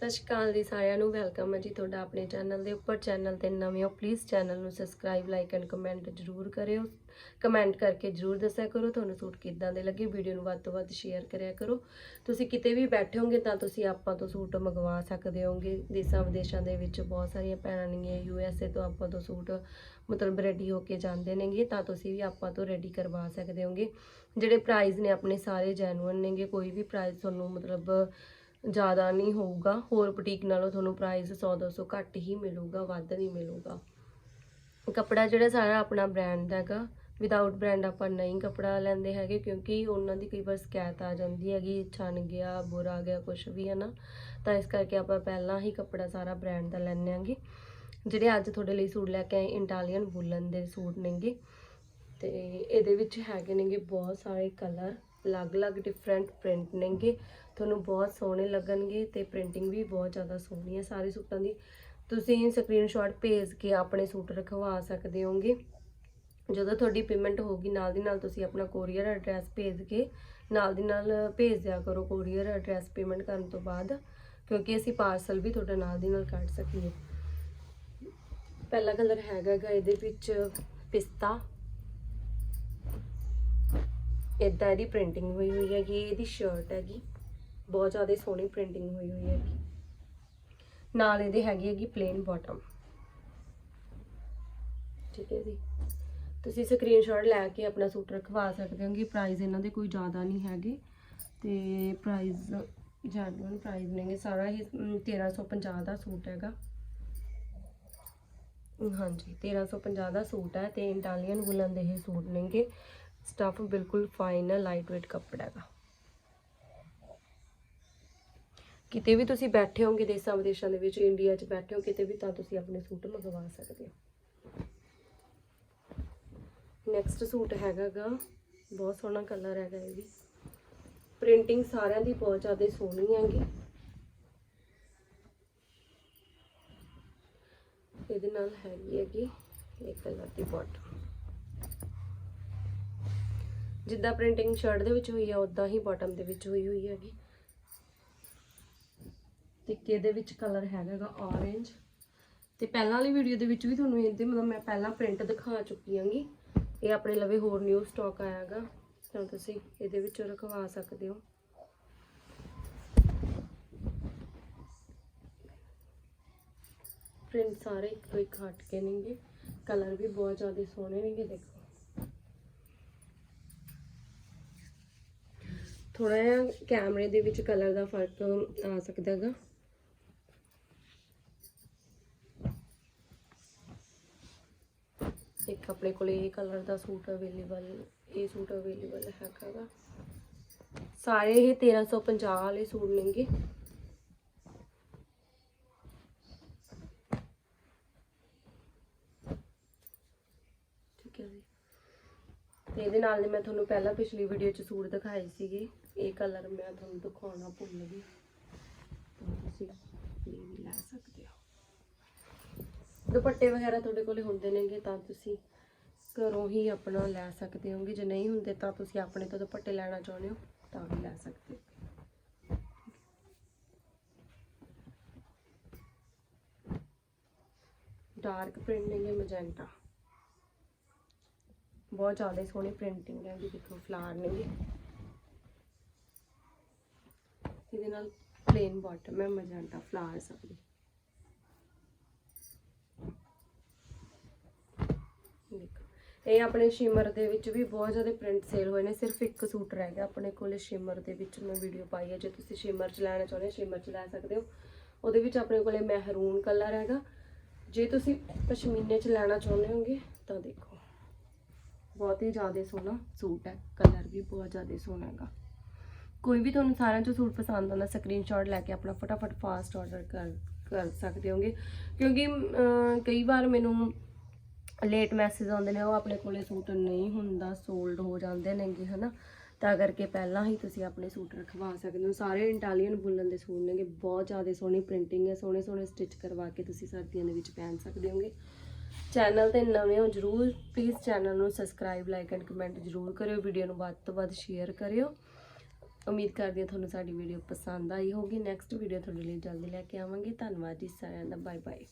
ਸਤਿ ਸ਼੍ਰੀ ਅਕਾਲ ਜੀ, ਸਾਰਿਆਂ ਨੂੰ ਵੈਲਕਮ ਹੈ ਜੀ ਤੁਹਾਡਾ ਆਪਣੇ ਚੈਨਲ ਦੇ ਉੱਪਰ। ਚੈਨਲ ਤੇ ਨਵੇਂ ਹੋ ਪਲੀਜ਼ ਚੈਨਲ ਨੂੰ ਸਬਸਕ੍ਰਾਈਬ ਲਾਈਕ ਐਂਡ ਕਮੈਂਟ ਜ਼ਰੂਰ ਕਰਿਓ। ਕਮੈਂਟ ਕਰਕੇ ਜ਼ਰੂਰ ਦੱਸਿਆ ਕਰੋ, ਤੁਹਾਨੂੰ ਸੂਟ ਕਿੱਦਾਂ ਦੇ ਲੱਗੇ ਵੀਡੀਓ ਨੂੰ ਵੱਧ ਤੋਂ ਵੱਧ ਸ਼ੇਅਰ ਕਰਿਆ ਕਰੋ। ਤੁਸੀਂ ਕਿਤੇ ਵੀ ਬੈਠੇ ਹੋਗੇ ਤਾਂ ਤੁਸੀਂ ਆਪਾਂ ਤੋਂ ਸੂਟ ਮੰਗਵਾ ਸਕਦੇ ਹੋਗੇ ਦੇਸ਼ਾਂ ਵਿਦੇਸ਼ਾਂ ਦੇ ਵਿੱਚ ਬਹੁਤ ਸਾਰੀਆਂ ਭੈਣਾਂ ਨੇ ਯੂ ਐਸ ਏ ਤੋਂ ਆਪਾਂ ਤੋਂ ਸੂਟ ਮਤਲਬ ਰੈਡੀ ਹੋ ਕੇ ਜਾਂਦੇ ਨੇਗੇ, ਤਾਂ ਤੁਸੀਂ ਵੀ ਆਪਾਂ ਤੋਂ ਰੈਡੀ ਕਰਵਾ ਸਕਦੇ ਹੋਗੇ ਜਿਹੜੇ ਪ੍ਰਾਈਜ਼ ਨੇ ਆਪਣੇ ਸਾਰੇ ਜੈਨੂਅਨ ਨੇਗੇ, ਕੋਈ ਵੀ ਪ੍ਰਾਈਜ਼ ਤੁਹਾਨੂੰ ਮਤਲਬ ਜ਼ਿਆਦਾ ਨਹੀਂ ਹੋਊਗਾ। ਹੋਰ ਬੁਟੀਕ ਨਾਲੋਂ ਤੁਹਾਨੂੰ ਪ੍ਰਾਈਸ 100 200 ਘੱਟ ਹੀ ਮਿਲੂਗਾ, ਵੱਧ ਨਹੀਂ ਮਿਲੂਗਾ। ਕੱਪੜਾ ਜਿਹੜਾ ਸਾਰਾ ਆਪਣਾ ਬ੍ਰਾਂਡ ਹੈਗਾ ਵਿਦਆਊਟ ਬ੍ਰਾਂਡ ਆਪਾਂ ਨਹੀਂ ਕੱਪੜਾ ਲੈਂਦੇ ਹੈਗੇ, ਕਿਉਂਕਿ ਉਹਨਾਂ ਦੀ ਕਈ ਵਾਰ ਸ਼ਿਕਾਇਤ ਆ ਜਾਂਦੀ ਹੈਗੀ, ਛਣ ਗਿਆ, ਬੁਰਾ ਗਿਆ ਕੁਝ ਵੀ ਹੈ ਨਾ ਤਾਂ ਇਸ ਕਰਕੇ ਆਪਾਂ ਪਹਿਲਾਂ ਹੀ ਕੱਪੜਾ ਸਾਰਾ ਬ੍ਰਾਂਡ ਦਾ ਲੈਂਦੇ ਆਂਗੇ ਜਿਹੜੇ ਅੱਜ ਤੁਹਾਡੇ ਲਈ ਸੂਟ ਲੈ ਕੇ ਆਏ ਇੰਟਾਲੀਅਨ ਵੂਲਨ ਦੇ ਸੂਟ ਨੇਗੇ। ਤੇ ਇਹਦੇ ਵਿੱਚ ਹੈਗੇ ਨੇਗੇ ਬਹੁਤ ਸਾਰੇ ਕਲਰ ਅਲੱਗ-ਅਲੱਗ ਡਿਫਰੈਂਟ ਪ੍ਰਿੰਟ ਨੇਗੇ। ਤੁਹਾਨੂੰ ਬਹੁਤ ਸੋਹਣੇ ਲੱਗਣਗੇ ਤੇ ਪ੍ਰਿੰਟਿੰਗ ਵੀ ਬਹੁਤ ਜ਼ਿਆਦਾ ਸੋਹਣੀ ਹੈ ਸਾਰੇ ਸੂਟਾਂ ਦੀ। ਤੁਸੀਂ ਸਕਰੀਨਸ਼ਾਟ ਭੇਜ ਕੇ ਆਪਣੇ ਸੂਟ ਰਖਵਾ ਸਕਦੇ ਹੋਗੇ। ਜਦੋਂ ਤੁਹਾਡੀ ਪੇਮੈਂਟ ਹੋਗੀ ਨਾਲ ਦੀ ਨਾਲ ਤੁਸੀਂ ਆਪਣਾ ਕੋਰੀਅਰ ਐਡਰੈਸ ਭੇਜ ਕੇ ਨਾਲ ਦੀ ਨਾਲ ਭੇਜ ਦਿਆ ਕਰੋ ਕੋਰੀਅਰ ਐਡਰੈਸ ਪੇਮੈਂਟ ਕਰਨ ਤੋਂ ਬਾਅਦ, ਕਿਉਂਕਿ ਅਸੀਂ ਪਾਰਸਲ ਵੀ ਤੁਹਾਡਾ ਨਾਲ ਦੀ ਨਾਲ ਕੱਢ ਸਕੀਏ। ਪਹਿਲਾ ਕਲਰ ਹੈਗਾ ਗਾ ਇਹਦੇ ਵਿੱਚ ਪਿਸਤਾ। ਇਦਾਂ ਇਹਦੀ ਪ੍ਰਿੰਟਿੰਗ ਹੋਈ ਹੋਈ ਹੈਗੀ ਇਹਦੀ ਸ਼ਰਟ ਹੈਗੀ ਬਹੁਤ ਜ਼ਿਆਦਾ ਸੋਹਣੀ ਪ੍ਰਿੰਟਿੰਗ ਹੋਈ ਹੋਈ ਹੈਗੀ। ਨਾਲ ਇਹਦੇ ਹੈਗੀ ਹੈਗੀ ਪਲੇਨ ਬਾਟਮ ਠੀਕ ਹੈ ਜੀ। ਤੁਸੀਂ ਸਕਰੀਨਸ਼ਾਟ ਲੈ ਕੇ ਆਪਣਾ ਸੂਟ ਰਖਵਾ ਸਕਦੇ ਹੋ ਕਿ ਪ੍ਰਾਈਸ ਇਹਨਾਂ ਦੇ ਕੋਈ ਜ਼ਿਆਦਾ ਨਹੀਂ ਹੈਗੇ। ਤੇ ਪ੍ਰਾਈਸ ਜੈਨੂਅਲ ਪ੍ਰਾਈਸ ਨੇਗੇ ਸਾਰਾ ਹੀ ਅਮ, 1350 ਦਾ ਸੂਟ ਹੈਗਾ। ਹਾਂਜੀ 1350 ਦਾ ਸੂਟ ਹੈ ਤੇ ਇਟਾਲੀਅਨ ਵੂਲਨ ਦੇ ਇਹ ਸੂਟ ਨੇਗੇ। ਸਟੱਫ ਬਿਲਕੁਲ ਫਾਈਨ ਹੈ ਲਾਈਟ weight ਕੱਪੜਾ ਹੈਗਾ। ਕਿਤੇ ਵੀ ਤੁਸੀਂ ਬੈਠੇ ਹੋਗੇ ਦੇਸਾਂ ਵਿਦੇਸ਼ਾਂ ਦੇ ਵਿੱਚ ਇੰਡੀਆ 'ਚ ਬੈਠੇ ਹੋ, ਕਿਤੇ ਵੀ ਤਾਂ ਤੁਸੀਂ ਆਪਣੇ ਸੂਟ ਮੰਗਵਾ ਸਕਦੇ ਹੋ। ਨੈਕਸਟ ਸੂਟ ਹੈਗਾਗਾ, ਬਹੁਤ ਸੋਹਣਾ ਕਲਰ ਹੈਗਾ ਇਹ ਵੀ। ਪ੍ਰਿੰਟਿੰਗ ਸਾਰਿਆਂ ਦੀ ਬਹੁਤ ਜ਼ਿਆਦਾ ਸੋਹਣੀ ਹੈਗੀ। ਇਹਦੇ ਨਾਲ ਹੈਗੀ ਹੈਗੀ ਇਹ ਕਲਰ ਦੀ ਬਾਟਮ ਜਿੱਦਾਂ ਪ੍ਰਿੰਟਿੰਗ ਸ਼ਰਟ ਦੇ ਵਿੱਚ ਹੋਈ ਹੈ ਉਦਾਂ ਹੀ ਬਾਟਮ ਦੇ ਵਿੱਚ ਹੋਈ ਹੋਈ ਹੈਗੀ। ਤੇ ਇਹਦੇ ਵਿੱਚ ਕਲਰ ਹੈਗਾਗਾ? Orange ਤੇ ਪਹਿਲਾਂ ਵਾਲੀ ਵੀਡੀਓ ਦੇ ਵਿੱਚ ਵੀ ਤੁਹਾਨੂੰ ਇਹਦੇ ਮਤਲਬ ਮੈਂ ਪਹਿਲਾਂ ਪ੍ਰਿੰਟ ਦਿਖਾ ਚੁੱਕੀ ਆਂਗੀ ਇਹ ਆਪਣੇ ਲਵੇ ਹੋਰ ਨਿਊ ਸਟਾਕ ਆਇਆਗਾ। ਤਾਂ ਤੁਸੀਂ ਇਹਦੇ ਵਿੱਚੋਂ ਰਖਵਾ ਸਕਦੇ ਹੋ। ਪ੍ਰਿੰਟ ਸਾਰੇ ਇੱਕੋ ਇੱਕ ਹਟ ਕੇ ਨੇਗੇ। ਕਲਰ ਵੀ ਬਹੁਤ ਜ਼ਿਆਦਾ ਸੋਹਣੇ ਨੇਗੇ, ਦੇਖੋ। ਥੋੜਾ ਜਿਹਾ ਕੈਮਰੇ ਦੇ ਵਿੱਚ ਕਲਰ ਦਾ ਫ਼ਰਕ ਆ ਸਕਦਾ ਹੈਗਾ। ਇੱਕ ਆਪਣੇ ਕੋਲ ਇਹ ਕਲਰ ਦਾ ਸੂਟ ਅਵੇਲੇਬਲ ਇਹ ਸੂਟ ਅਵੇਲੇਬਲ ਹੈਗਾ ਸਾਰੇ ਇਹ 1350 ਵਾਲੇ ਸੂਟ ਨੇਗੇ ਠੀਕ ਹੈ ਜੀ ਤੇ ਇਹਦੇ ਨਾਲ ਦੇ ਮੈਂ ਤੁਹਾਨੂੰ ਪਹਿਲਾਂ ਪਿਛਲੀ ਵੀਡੀਓ 'ਚ ਸੂਟ ਦਿਖਾਏ ਸੀਗੇ। ਇਹ ਕਲਰ ਮੈਂ ਤੁਹਾਨੂੰ ਦਿਖਾਉਣਾ ਭੁੱਲ ਗਈ। ਤੁਸੀਂ ਇਹ ਲੈ ਸਕਦੇ ਹੋ। ਦੁਪੱਟੇ ਵਗੈਰਾ ਤੁਹਾਡੇ ਕੋਲੇ ਹੁੰਦੇ ਨੇਗੇ ਤਾਂ ਤੁਸੀਂ ਘਰੋਂ ਹੀ ਆਪਣਾ ਲੈ ਸਕਦੇ ਹੋਗੇ। ਜੇ ਨਹੀਂ ਹੁੰਦੇ ਤਾਂ ਤੁਸੀਂ ਆਪਣੇ ਤੋਂ ਦੁਪੱਟੇ ਲੈਣਾ ਚਾਹੁੰਦੇ ਹੋ ਤਾਂ ਵੀ ਲੈ ਸਕਦੇ ਹੋ। ਡਾਰਕ ਪ੍ਰਿੰਟ ਨੇਗੇ ਮੈਜੈਂਟਾ ਬਹੁਤ ਜ਼ਿਆਦਾ ਸੋਹਣੀ ਪ੍ਰਿੰਟਿੰਗ ਹੈ ਜੀ, ਦੇਖੋ ਫਲਾਰ ਨੇਗੇ ਇਹਦੇ ਨਾਲ ਪਲੇਨ ਬਾਟਮ ਹੈ ਮੈਜੈਂਟਾ ਫਲਾਰ ਆਪਣੀ ਦੇਖੋ, ਇਹ ਆਪਣੇ ਸ਼ਿਮਰ ਦੇ ਵਿੱਚ ਵੀ ਬਹੁਤ ਜ਼ਿਆਦਾ ਪ੍ਰਿੰਟ ਸੇਲ ਹੋਏ ਨੇ, ਸਿਰਫ ਇੱਕ ਸੂਟ ਰਹਿ ਗਿਆ ਆਪਣੇ ਕੋਲ ਸ਼ਿਮਰ ਦੇ ਵਿੱਚ, ਮੈਂ ਵੀਡੀਓ ਪਾਈ ਹੈ, ਜੇ ਤੁਸੀਂ ਸ਼ਿਮਰ ਚ ਲੈਣਾ ਚਾਹੁੰਦੇ ਹੋ ਸ਼ਿਮਰ ਚ ਲੈ ਸਕਦੇ ਹੋ। ਉਹਦੇ ਵਿੱਚ ਆਪਣੇ ਕੋਲੇ ਮਹਿਰੂਨ ਕਲਰ ਹੈਗਾ। ਜੇ ਤੁਸੀਂ ਪਸ਼ਮੀਨੇ ਚ ਲੈਣਾ ਚਾਹੁੰਦੇ ਹੋਗੇ, ਤਾਂ ਦੇਖੋ। ਬਹੁਤ ਹੀ ਜ਼ਿਆਦਾ ਸੋਹਣਾ ਸੂਟ ਹੈ ਕਲਰ ਵੀ ਬਹੁਤ ਜ਼ਿਆਦਾ ਸੋਹਣਾ ਹੈਗਾ। ਕੋਈ ਵੀ ਤੁਹਾਨੂੰ ਸਾਰਿਆਂ ਚੋਂ ਸੂਟ ਪਸੰਦ ਆਉਂਦਾ ਸਕਰੀਨਸ਼ਾਟ ਲੈ ਕੇ ਆਪਣਾ ਫਟਾਫਟ ਫਾਸਟ ਆਰਡਰ ਕਰ ਕਰ ਸਕਦੇ ਹੋਗੇ। ਕਿਉਂਕਿ ਕਈ ਵਾਰ ਮੈਨੂੰ ਲੇਟ ਮੈਸੇਜ ਆਉਂਦੇ ਨੇ, ਉਹ ਆਪਣੇ ਕੋਲੇ ਸੂਟ ਨਹੀਂ ਹੁੰਦਾ ਸੋਲਡ ਹੋ ਜਾਂਦੇ ਨੇਗੇ, ਹਨਾ? ਤਾਂ ਕਰਕੇ ਪਹਿਲਾਂ ਹੀ ਤੁਸੀਂ ਆਪਣੇ ਸੂਟ ਰਖਵਾ ਸਕਦੇ ਹੋ। ਸਾਰੇ ਇੰਟਾਲੀਅਨ ਬੁੱਲਨ ਦੇ ਸੂਟ ਨੇਗੇ, ਬਹੁਤ ਜ਼ਿਆਦਾ ਸੋਹਣੀ ਪ੍ਰਿੰਟਿੰਗ ਹੈ ਸੋਹਣੇ ਸੋਹਣੇ ਸਟਿਚ ਕਰਵਾ ਕੇ ਤੁਸੀਂ ਸਰਦੀਆਂ ਦੇ ਵਿੱਚ ਪਹਿਨ ਸਕਦੇ ਹੋਗੇ। ਚੈਨਲ ਤੇ ਨਵੇਂ ਹੋ, ਜਰੂਰ ਪਲੀਜ਼ ਚੈਨਲ ਨੂੰ ਸਬਸਕ੍ਰਾਈਬ ਲਾਈਕ ਐਂਡ ਕਮੈਂਟ ਜਰੂਰ ਕਰਿਓ। ਵੀਡੀਓ ਨੂੰ ਵੱਧ ਤੋਂ ਵੱਧ ਸ਼ੇਅਰ ਕਰਿਓ। ਉਮੀਦ ਕਰਦੀ ਹਾਂ ਤੁਹਾਨੂੰ ਸਾਡੀ ਵੀਡੀਓ ਪਸੰਦ ਆਈ ਹੋਗੀ ਨੈਕਸਟ ਵੀਡੀਓ ਤੁਹਾਡੇ ਲਈ ਜਲਦੀ ਲੈ ਕੇ ਆਵਾਂਗੇ। ਧੰਨਵਾਦ ਜੀ ਸਾਰਿਆਂ ਦਾ। Bye bye